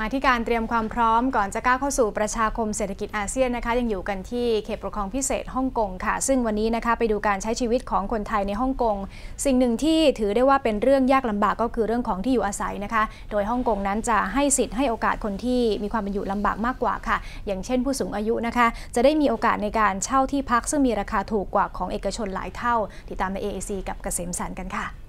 มาที่การเตรียมความพร้อมก่อนจะก้าวเข้าสู่ประชาคมเศรษฐกิจอาเซียนนะคะ ยังอยู่กันที่เขตปกครองพิเศษฮ่องกงค่ะ ซึ่งวันนี้นะคะไปดูการใช้ชีวิตของคนไทยในฮ่องกง สิ่งหนึ่งที่ถือได้ว่าเป็นเรื่องยากลำบากก็คือเรื่องของที่อยู่อาศัยนะคะ โดยฮ่องกงนั้นจะให้สิทธิ์ให้โอกาสคนที่มีความเป็นอยู่ลำบากมากกว่าค่ะ อย่างเช่นผู้สูงอายุนะคะ จะได้มีโอกาสในการเช่าที่พักซึ่งมีราคาถูกกว่าของเอกชนหลายเท่า ติดตามใน AAC กับเกษมสันกันค่ะ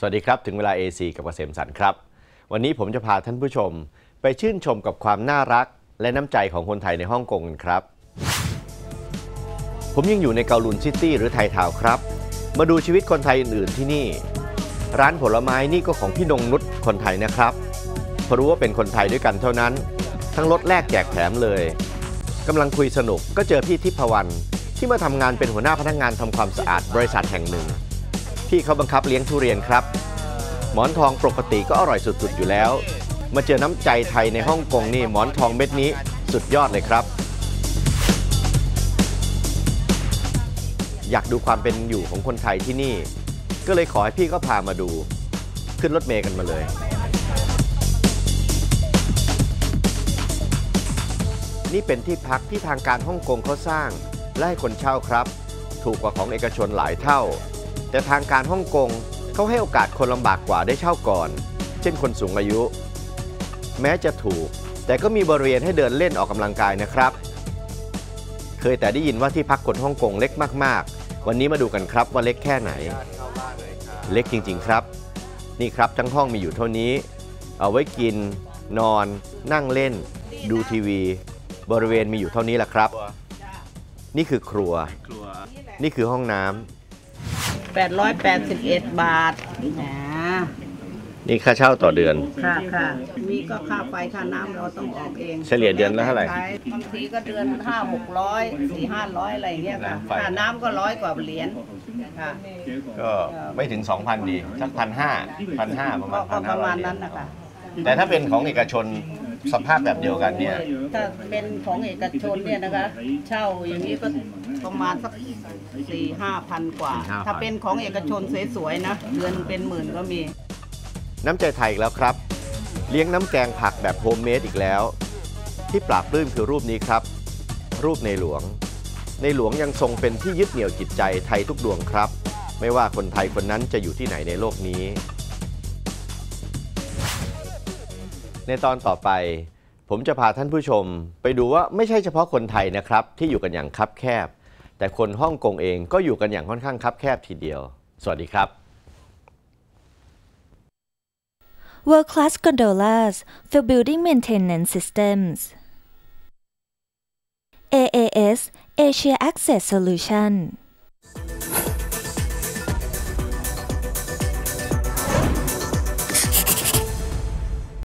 สวัสดีครับ ถึงเวลา AC กับเกษมสันครับ วันนี้ผมจะพาท่านผู้ชม ไปชื่นชมกับความน่ารัก และน้ำใจของคนไทยในฮ่องกงกันครับ ผมยังอยู่ในเกาลุนซิตี้หรือไทยทาวครับ มาดูชีวิตคนไทยอื่น ๆ ที่นี่ ร้านผลไม้นี่ก็ของพี่นงนุชคนไทยนะครับเพราะรู้ว่าเป็นคนไทยด้วยกันเท่านั้น ทั้งรถแลกแจกแถมเลยกำลังคุยสนุกก็เจอพี่ทิพวรรณที่มาทำงานเป็นหัวหน้าพนักงานทำความสะอาดบริษัทแห่งหนึ่ง พี่เขาบังคับเลี้ยงทุเรียนครับ หมอนทองปกติก็อร่อยสุดๆอยู่แล้ว มาเจอน้ำใจไทยในฮ่องกงนี่หมอนทองเม็ดนี้สุดยอดเลยครับ อยากดูความเป็นอยู่ของคนไทยที่นี่ ก็เลยขอให้พี่ก็พามาดู ขึ้นรถเมย์กันมาเลยนี่เป็นที่พักที่ทางการฮ่องกงเขาสร้าง และให้คนเช่าครับ ถูกกว่าของเอกชนหลายเท่า แต่ทางการฮ่องกงเขาให้โอกาสคนลำบากกว่าได้เช่าก่อน เช่นคนสูงอายุ แม้จะถูก แต่ก็มีบริเวณให้เดินเล่นออกกำลังกายนะครับ เคยแต่ได้ยินว่าที่พักคนฮ่องกงเล็กมากๆ วันนี้มาดูกันครับว่าเล็กแค่ไหน เล็กจริง ๆครับ นี่ครับทั้งห้องมีอยู่เท่านี้ เอาไว้กิน นอน นั่งเล่น ดูทีวี บริเวณมีอยู่เท่านี้แหละครับ นี่คือครัว นี่คือห้องน้ำ 881 บาทนะนี่ค่าเช่าต่อเดือน ค่ะค่ะมีก็ค่าไฟค่าน้ำเราต้องออกเองเฉลี่ยเดือนละเท่าไหร่ใช้บางทีก็เดือนห้าหกร้อยสี่ห้าร้อยอะไรอย่างเงี้ยค่ะน้ำไฟ ค่าน้ำก็ร้อยกว่าเหรียญค่ะก็ไม่ถึง 2,000 ดี สักพันห้าพันห้าประมาก็ณก็พันปห้าระร้อมายณเยนั้นนะคะแต่ถ้าเป็นของเอกชนสภาพแบบเดียวกันเนี่ย ถ้าเป็นของเอกชนเนี่ยนะคะ เช่าอย่างนี้ก็ประมาณสัก สี่ห้าพันกว่า 4-5,000 ถ้าเป็นของเอกชนสวยๆนะเดือนเป็นหมื่นก็มี น้ำใจไทยอีกแล้วครับ เลี้ยงน้ำแกงผักแบบโฮมเมดอีกแล้ว ที่ปราบปลื้มคือรูปนี้ครับ รูปในหลวง ในหลวงยังทรงเป็นที่ยึดเหนี่ยวจิตใจไทยทุกดวงครับ ไม่ว่าคนไทยคนนั้นจะอยู่ที่ไหนในโลกนี้ ในตอนต่อไป ผมจะพาท่านผู้ชม ไปดูว่าไม่ใช่เฉพาะคนไทยนะครับ ที่อยู่กันอย่างคับแคบ แต่คนฮ่องกงเองก็อยู่กันอย่างค่อนข้างคับแคบทีเดียว สวัสดีครับ World class gondolas for building maintenance systems. AAS Asia Access Solution